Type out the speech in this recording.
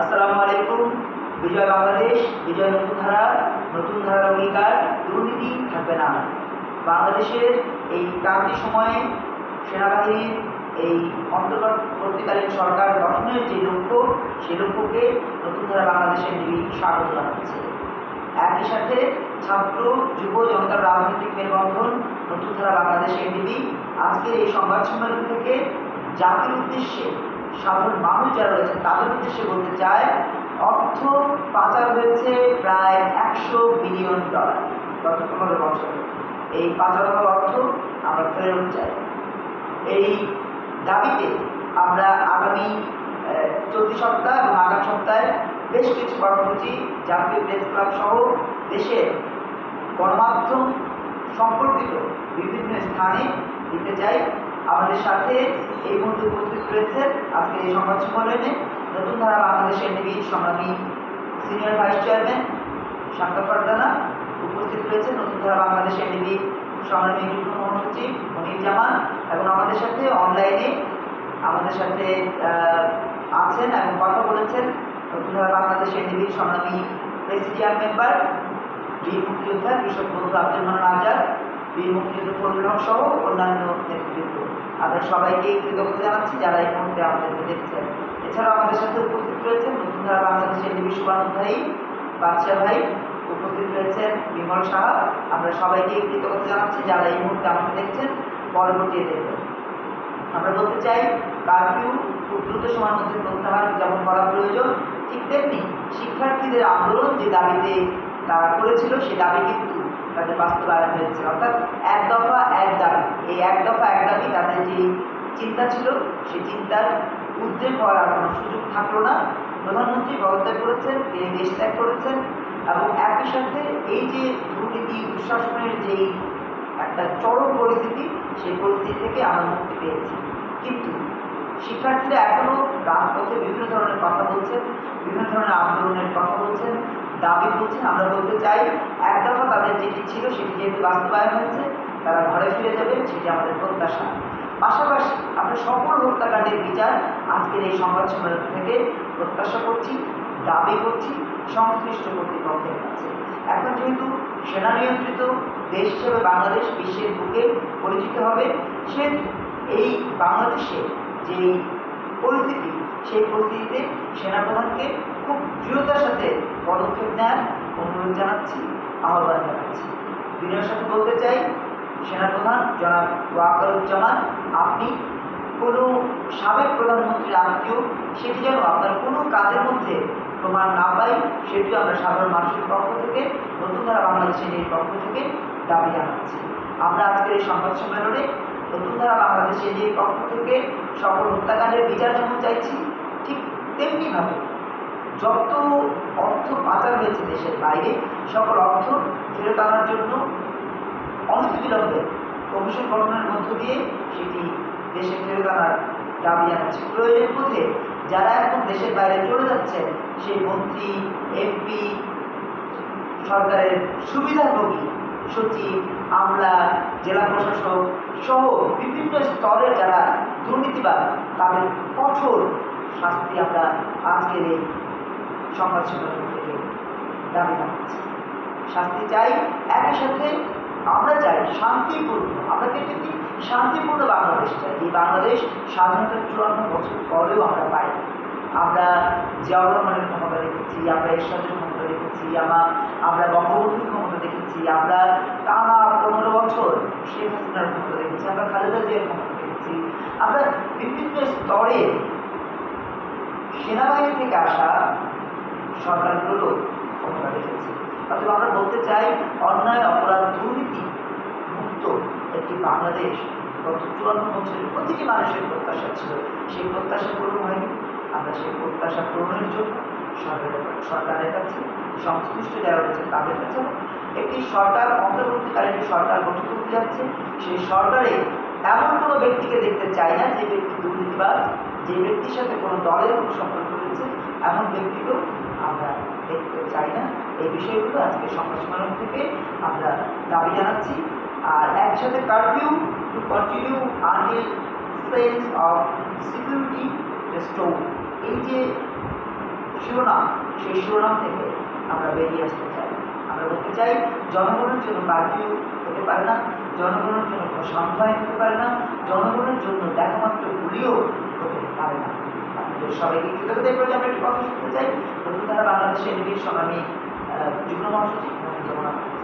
আসসালামু আলাইকুম। বিজয় বাংলাদেশ, বিজয় নতুন ধারা, নতুন ধারার অঙ্গীকার, দুর্নীতি থাকবে না। বাংলাদেশের এই ক্রান্তি সময়ে সেনাবাহিনীর এই অন্তর্বর্তীকালীন সরকার গঠনের যে লক্ষ্য সেই লক্ষ্যকে নতুন ধারা বাংলাদেশের নিবি স্বাগত জানাচ্ছে। একই সাথে ছাত্র, যুব জনতার রাজনৈতিক মেলবন্ধন, নতুন ধারা বাংলাদেশ এনডিবি আজকের এই সংবাদ সম্মেলন থেকে জাতির উদ্দেশ্যে সাধারণ মানুষ যারা রয়েছে তাদের উদ্দেশ্যে বলতে চায় অর্থ পাচার হয়েছে প্রায় একশো বিলিয়ন ডলার গত পনেরো বছরে। এই পাচার হওয়া অর্থ আমরা ফেরত চাই। এই দাবিতে আমরা আগামী চলতি সপ্তাহ এবং আগামী সপ্তাহে বেশ কিছু কর্মসূচি, জাতীয় প্রেস ক্লাব সহ দেশের গণমাধ্যম সম্পর্কিত বিভিন্ন স্থানে দিতে চাই। আমাদের সাথে এই মুহূর্তে উপস্থিত রয়েছে আজকে এই সংবাদ সম্মেলনে নতুন ধারা বাংলাদেশের নিবি সংগ্রামী senior vice chairman Shanta Fardana উপস্থিত রয়েছে নতুন ধারা বাংলাদেশের নিবি সংগ্রামী যুগ্ম মহাসচিব মনির জামান এবং আমাদের সাথে অনলাইনে আমাদের সাথে আছেন এবং কথা বলেছেন নতুন ধারা বাংলাদেশের নিবি সংগ্রামী প্রেসিডিয়াম মেম্বার বীর মুক্তিযোদ্ধা কৃষক বন্ধু আব্দুল মান্নান আজাদ। বীর মুক্তিযুদ্ধ সহ অন্যান্য নেতৃবৃন্দ। আমরা সবাইকে কৃতজ্ঞতা জানাচ্ছি যারা এই মুহূর্তে আমাদেরকে দেখছেন। এছাড়াও আমাদের সাথে উপস্থিত রয়েছেন নতুন ধারা বাংলাদেশের নিবি শুভানুধ্যায়ী বাদশাহ ভাই। উপস্থিত রয়েছেন বিমল সাহা। আমরা সবাইকে কৃতজ্ঞতা জানাচ্ছি যারা এই মুহূর্তে আমাকে দেখছেন। পরবর্তী দেখবেন। আমরা বলতে চাই, কারফিউ খুব দ্রুত সময়ের মধ্যে প্রত্যাহার যেমন করা প্রয়োজন। ঠিক তেমনি শিক্ষার্থীদের আন্দোলন যে দাবিতে তারা করেছিল সেই দাবি কিন্তু তাদের বাস্তবায়ন হয়েছে অর্থাৎ এক দফা, এক দাবি। এই এক দফা, এক দাবি তাদের যে চিন্তা ছিল, সেই চিন্তার উদ্রেক হওয়ার কোনো সুযোগ থাকল না। প্রধানমন্ত্রী পদত্যাগ করেছেন, তিনি দেশ ত্যাগ করেছেন এবং একই সাথে এই যে দুর্নীতি, দুঃশাসনের যেই একটা চরম পরিস্থিতি, সেই পরিস্থিতি থেকে আমরা মুক্তি পেয়েছি। কিন্তু শিক্ষার্থীরা এখনও রাজপথে বিভিন্ন ধরনের কথা বলছেন, বিভিন্ন ধরনের আন্দোলনের কথা বলছেন দাবি করছেন, আমরা বলতে চাই, এক দফা তাদের যেটি ছিল সেটি যেহেতু বাস্তবায়ন হয়েছে, তারা ঘরে ফিরে যাবে সেটি আমাদের প্রত্যাশা। পাশাপাশি আমরা সকল হত্যাকাণ্ডের বিচার আজকের এই সংবাদ সম্মেলন থেকে প্রত্যাশা করছি, দাবি করছি, সংশ্লিষ্ট কর্তৃপক্ষের কাছে। এখন যেহেতু সেনা নিয়ন্ত্রিত, দেশ হিসেবে বাংলাদেশ বিশ্বের বুকে পরিচিত হবে, সে এই বাংলাদেশে যে পরিস্থিতি, সেই পরিস্থিতিতে সেনাপ্রধানকে খুব দৃঢ়তার সাথে পদক্ষেপ নেওয়ার অনুরোধ জানাচ্ছি, আহ্বান জানাচ্ছি। বিনয়ের সাথে বলতে চাই, সেনাপ্রধান জনাব ওয়াকারুজ্জামান, আপনি কোনো সাবেক প্রধানমন্ত্রীর আত্মীয়, সেটি যেন আপনার কোনো কাজের মধ্যে প্রমাণ না পাই সেটিও আমরা সাধারণ মানুষের পক্ষ থেকে, নতুন ধারা বাংলাদেশের এই পক্ষ থেকে দাবি জানাচ্ছি। আমরা আজকের এই সংবাদ সম্মেলনে নতুন ধারা বাংলাদেশের এই পক্ষ থেকে সকল হত্যাকাণ্ডের বিচার যেমন চাইছি, ঠিক তেমনিভাবে যত অর্থ পাচার হয়েছে দেশের বাইরে, সকল অর্থ ফেরত আনার জন্য অনতিবিলম্বে কমিশন গঠনের মধ্য দিয়ে সেটি দেশে ফেরত আনার দাবি জানাচ্ছে। প্রয়োজন বোধে যারা এখন দেশের বাইরে চলে যাচ্ছেন, সেই মন্ত্রী, এমপি, সরকারের সুবিধাভোগী সচিব আমলা জেলা প্রশাসক সহ বিভিন্ন স্তরের যারা দুর্নীতিবাদ, তাদের কঠোর শাস্তি আমরা আজকের এই সংবাদ সম্মেলন থেকে দাবি জানাচ্ছি। শাস্তি চাই, একই সাথে আমরা চাই শান্তিপূর্ণ, আমরা কিন্তু একটি শান্তিপূর্ণ বাংলাদেশ চাই। এই বাংলাদেশ স্বাধীনতার চুয়ান্ন বছর পরেও আমরা পাই আমরা জিয়াউর রহমানের ক্ষমতা দেখেছি আমরা এর ক্ষমতা দেখেছি আমরা আমরা বঙ্গবন্ধুর ক্ষমতা দেখেছি, আমরা টানা পনেরো বছর শেখ হাসিনার ক্ষমতা দেখেছি, আমরা খালেদা জিয়ার ক্ষমতা দেখেছি। আমরা বিভিন্ন স্তরে সেনাবাহিনী থেকে আসা সরকারগুলো ক্ষমতা দেখেছি। অথবা আমরা বলতে চাই, অন্যায়, অপরাধ, দুর্নীতি মুক্ত একটি বাংলাদেশ গত চুয়ান্ন বছরের প্রতিটি মানুষের প্রত্যাশা ছিল। সেই প্রত্যাশা পূরণ হয়নি। আমরা সেই প্রত্যাশা পূরণের জন্য সরকারের কাছে সংশ্লিষ্ট যারা রয়েছে তাদের কাছে একটি সরকার অন্তর্বর্তীকালীন সরকার গঠিত হতে যাচ্ছে সেই সরকারে এমন কোনো ব্যক্তিকে দেখতে চাই না যে ব্যক্তি দুর্নীতিবাদ যে ব্যক্তির সাথে কোনো দলের কোনো সম্পর্ক রয়েছে, এমন ব্যক্তিকেও আমরা দেখতে চাই না। এই বিষয়গুলো আজকে সংবাদ থেকে আমরা দাবি জানাচ্ছি। আর একসাথে curfew to continue until sense of security restore এই যে শিরোনাম, সেই শিরোনাম থেকে আমরা বেরিয়ে আসতে চাই। আমরা বলতে চাই, জনগণের জন্য কারফিউ হতে পারে না, জনগণের জন্য কোনো সান্ধ্য হতে পারে না, জনগণের জন্য দেখামাত্র গুলিও হতে পারে না। আপনাদের সবাইকে কৃতজ্ঞতা পর্যায়ে আমরা একটি কথা শুনতে চাই। প্রথম তারা বাংলাদেশের নিবিড় যুগ্ম মহাসচিব আহমেদ।